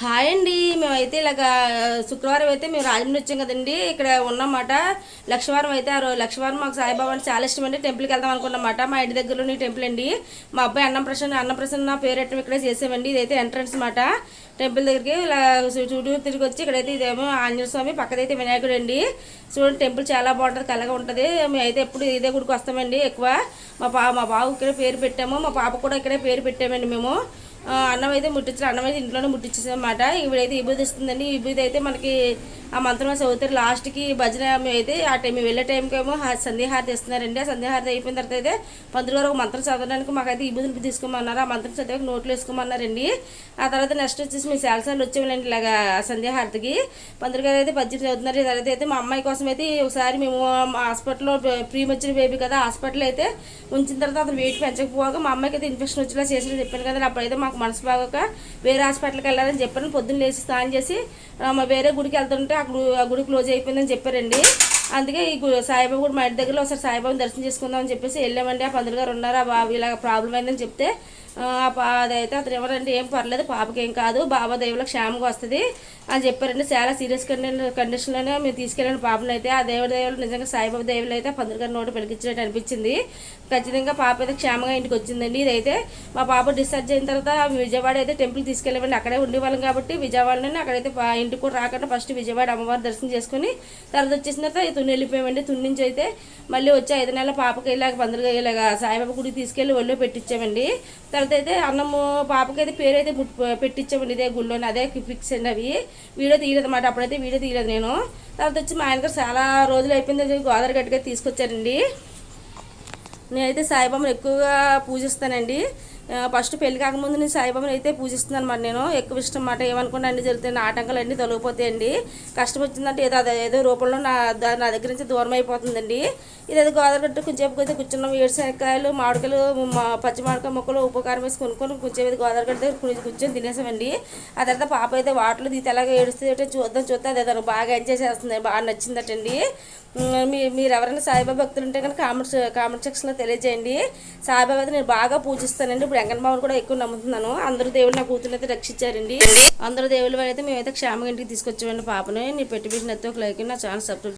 Hi అండి. మేమైతే ఇలాగ శుక్రవారం అయితే మేము రాజమండ్రి వచ్చాం కదండి. ఇక్కడ ఉన్నమాట. లక్షవారం అయితే ఆ రోజు లక్షవారం మాకు సాయిబాబా అంటే చాలా ఇష్టం అండి. టెంపుల్కి వెళ్దాం అనుకున్నమాట. మా ఇంటి దగ్గరలోని టెంపుల్ అండి. మా అబ్బాయి అన్నం ప్రసన్న అన్నం ప్రసన్న ఇక్కడే చేసామండి. ఇదైతే ఎంట్రన్స్ మాట. టెంపుల్ దగ్గరికి ఇలా చుట్టూ తిరిగి వచ్చి ఇక్కడైతే ఇదేమో ఆంజనేయ స్వామి పక్కదైతే వినాయకుడు అండి. చూడండి టెంపుల్ చాలా బాగుంటుంది కలగా ఉంటుంది. మేమైతే ఎప్పుడు ఇదే గుడికి వస్తామండి ఎక్కువ. మా పా మా బాబు ఇక్కడే పేరు పెట్టాము. మా పాప కూడా ఇక్కడే పేరు పెట్టామండి మేము. అన్నం అయితే ముట్టించారు. అన్నం అయితే ఇంట్లోనే ముట్టించేసామన్నమాట ఇవిడైతే విభూతి ఇస్తుందండి ఈ విభూతి అయితే మనకి ఆ మంత్రం చదువుతారు. లాస్ట్కి భజన అయితే ఆ టైం వెళ్ళే టైంకి ఏమో హా- సంధ్యాహారతి ఇస్తున్నారండి. ఆ సంధ్యాహారతి అయిపోయిన తర్వాత అయితే పంతులు గారు ఒక మంత్రం చదవడానికి మాకైతే ఈ తీసుకోమన్నారు. ఆ మంత్రం చదివాక నోట్లు వేసుకోమన్నారండి. ఆ తర్వాత నెక్స్ట్ వచ్చేసి మీ శాలసార్లు వచ్చేవాళ్ళండి ఇలాగా సంధ్యాహారతికి. పంతులు గారు అయితే పద్యం చదువుతున్నారు. తర్వాత అయితే మా అమ్మాయి కోసం అయితే ఒకసారి మేము హాస్పిటల్లో ప్రీమొచ్చిన బేబీ కదా హాస్పిటల్ అయితే ఉంచిన తర్వాత అతను వెయిట్ పెంచకపోగా మా అమ్మాయికి అయితే ఇన్ఫెక్షన్ వచ్చేలా చేసి చెప్పాను కదా. అప్పుడైతే మాకు మనసు బాగోక వేరే హాస్పిటల్కి వెళ్ళాలని చెప్పాను. పొద్దున్న లేచి స్నానం చేసి మా వేరే గుడికి వెళ్తుంటే ఆ గుడి ఆ గుడి క్లోజ్ అయిపోయిందని చెప్పారండి. అందుకే ఈ సాయిబాబు కూడా మా ఇంటి దగ్గరలో ఒకసారి సాయిబాబుని దర్శనం చేసుకుందాం అని చెప్పేసి వెళ్ళామండి. ఆ పందులు గారు ఉన్నారు? ఆ బాబు ఇలా ప్రాబ్లం అయిందని చెప్తే పా- అదైతే అతను ఎవరంటే ఏం పర్లేదు పాపకి ఏం కాదు బాబా దేవుళ్ళకి క్షేమంగా వస్తుంది అని చెప్పారండి. చాలా సీరియస్ కండిషన్ కండిషన్లోనే మేము తీసుకెళ్ళిన పాపను అయితే. ఆ దేవుడి దేవుళ్ళు నిజంగా సాయిబాబా దేవుళ్ళు అయితే పందులు పంతులు గారి నోట పెరిగించినట్టు అనిపించింది. ఖచ్చితంగా పాప అయితే క్షేమంగా ఇంటికి వచ్చిందండి. ఇదైతే మా పాప డిశ్చార్జ్ అయిన తర్వాత విజయవాడ అయితే టెంపుల్ తీసుకెళ్ళామండి. అక్కడే ఉండేవాళ్ళం కాబట్టి విజయవాడలోనే అక్కడైతే ఇంటికి కూడా రాకుండా ఫస్ట్ విజయవాడ అమ్మవారి దర్శనం చేసుకుని తర్వాత వచ్చేసిన తర్వాత తుని వెళ్ళిపోయామండి. తుని నుంచి అయితే మళ్ళీ వచ్చి ఐదు నెలల పాపకి ఇలాగ పందులుగా ఇలాగ సాయిబాబా గుడికి తీసుకెళ్ళి ఒళ్ళో పెట్టించామండి తర్వాత అయితే అన్నము పాపకి అయితే పేరు అయితే పెట్టించామండి ఇదే గుళ్ళోని అదే ఫిక్స్ అండి అవి. వీడియో తీయలేదు అన్నమాట అప్పుడైతే వీడియో తీయలేదు నేను. తర్వాత వచ్చి మా ఆయనగారు చాలా రోజులు అయిపోయింది గోదావరి గట్టిగా తీసుకొచ్చారండి. నేనైతే సాయిబాబాను ఎక్కువగా పూజిస్తానండి. ఫస్ట్ పెళ్ళి కాకముందు నేను సాయిబాబాను అయితే పూజిస్తున్నాను అనమాట నేను. ఎక్కువ ఇష్టం మాట ఏమనుకున్నా అన్ని జరుగుతాయి ఆటంకాలు అన్నీ తొలగిపోతాయండి. కష్టం వచ్చిందంటే ఏదో ఏదో రూపంలో నా నా దగ్గర నుంచి దూరం అయిపోతుందండి. ఇదేదో గోదావరి కొంచెంసేపు అయితే కూర్చున్నాం. ఏడుశనక్కాయలు మామిడికాయలు మా పచ్చి మామిడికాయ ముక్కలు ఉప్పు కారం వేసి కొనుక్కొని కొంచెం గోదావరి దగ్గర కూర్చొని తినేసామండి. ఆ తర్వాత పాప అయితే వాటర్లో తీసి ఎలాగ ఏడుస్తే చూద్దాం చూస్తే అదే తనకు బాగా ఎంజాయ్ చేస్తుంది బాగా నచ్చిందటండి. మీ మీరు ఎవరైనా సాయిబాబా భక్తులు ఉంటే కనుక కామెంట్స్ కామెంట్ సెక్షన్లో తెలియజేయండి. సాయిబాబా నేను బాగా పూజిస్తానండి. ఇప్పుడు వెంకన్న కూడా ఎక్కువ నమ్ముతున్నాను. అందరూ దేవుళ్ళు నా కూతురు అయితే రక్షించారండి. అందరూ దేవుళ్ళు అయితే మేమైతే క్షేమంగా ఇంటికి తీసుకొచ్చామండి పాపని నీ పెట్టి పెట్టిన ఒక లైక్ నా ఛానల్ సబ్స్క్రైబ్